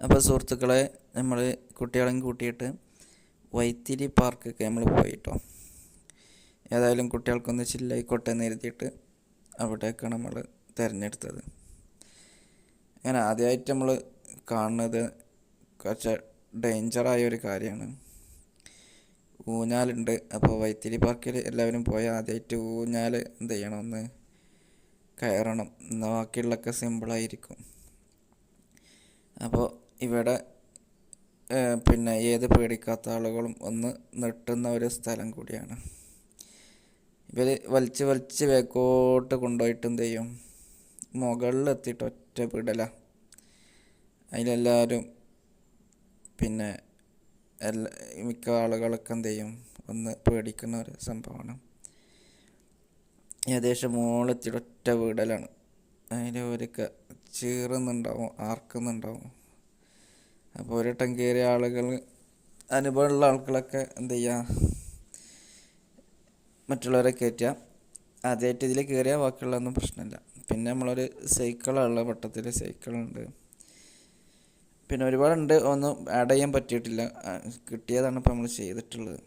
അപ്പോൾ സുഹൃത്തുക്കളെ നമ്മൾ കുട്ടികളെയും കൂട്ടിയിട്ട് വൈത്തിരി പാർക്കൊക്കെ നമ്മൾ പോയിട്ടോ. ഏതായാലും കുട്ടികൾക്കൊന്ന് ചില്ലായിക്കോട്ടെ എന്ന് എഴുതിയിട്ട് അവിടേക്കാണ് നമ്മൾ തിരഞ്ഞെടുത്തത്. അങ്ങനെ ആദ്യമായിട്ട് നമ്മൾ കാണുന്നത് കുറച്ച് ഡേഞ്ചറായ ഒരു കാര്യമാണ്. ഊഞ്ഞാലുണ്ട് അപ്പോൾ വൈത്തിരി പാർക്കിൽ എല്ലാവരും പോയ ആദ്യമായിട്ട് ഊഞ്ഞാൽ എന്ത് ചെയ്യണം ഒന്ന് കയറണം. എന്നാൽ ബാക്കിയുള്ളതൊക്കെ സിമ്പിളായിരിക്കും അപ്പോൾ ഇവിടെ പിന്നെ ഏത് പേടിക്കാത്ത ആളുകളും ഒന്ന് നെട്ടുന്ന ഒരു സ്ഥലം കൂടിയാണ്. ഇവർ വലിച്ച് വലിച്ച് വേക്കോട്ട് കൊണ്ടുപോയിട്ട് എന്ത് ചെയ്യും? മുകളിലെത്തിയിട്ട് ഒറ്റ പിടല അതിലെല്ലാവരും പിന്നെ എല്ലാ മിക്ക ആളുകളൊക്കെ എന്ത് ചെയ്യും? ഒന്ന് പേടിക്കുന്ന ഒരു സംഭവമാണ്. ഏകദേശം മുകളിലെത്തിയിട്ട് ഒറ്റ വീടലാണ്. അതിൽ ഒരു ചീറുന്നുണ്ടാവും ആർക്കുന്നുണ്ടാവും. അപ്പോൾ ഒരു വട്ടം കയറിയ ആളുകൾ അനുഭവമുള്ള ആളുകളൊക്കെ എന്ത് ചെയ്യുക മറ്റുള്ളവരെ കയറ്റുക ആദ്യമായിട്ട് ഇതിൽ കയറിയാൽ ബാക്കിയുള്ളതൊന്നും പ്രശ്നമില്ല. പിന്നെ നമ്മളൊരു സൈക്കിളുള്ള വട്ടത്തിൽ സൈക്കിളുണ്ട് പിന്നെ ഒരുപാടുണ്ട് ഒന്നും ആഡ് ചെയ്യാൻ പറ്റിയിട്ടില്ല. കിട്ടിയതാണ് ഇപ്പോൾ നമ്മൾ ചെയ്തിട്ടുള്ളത്.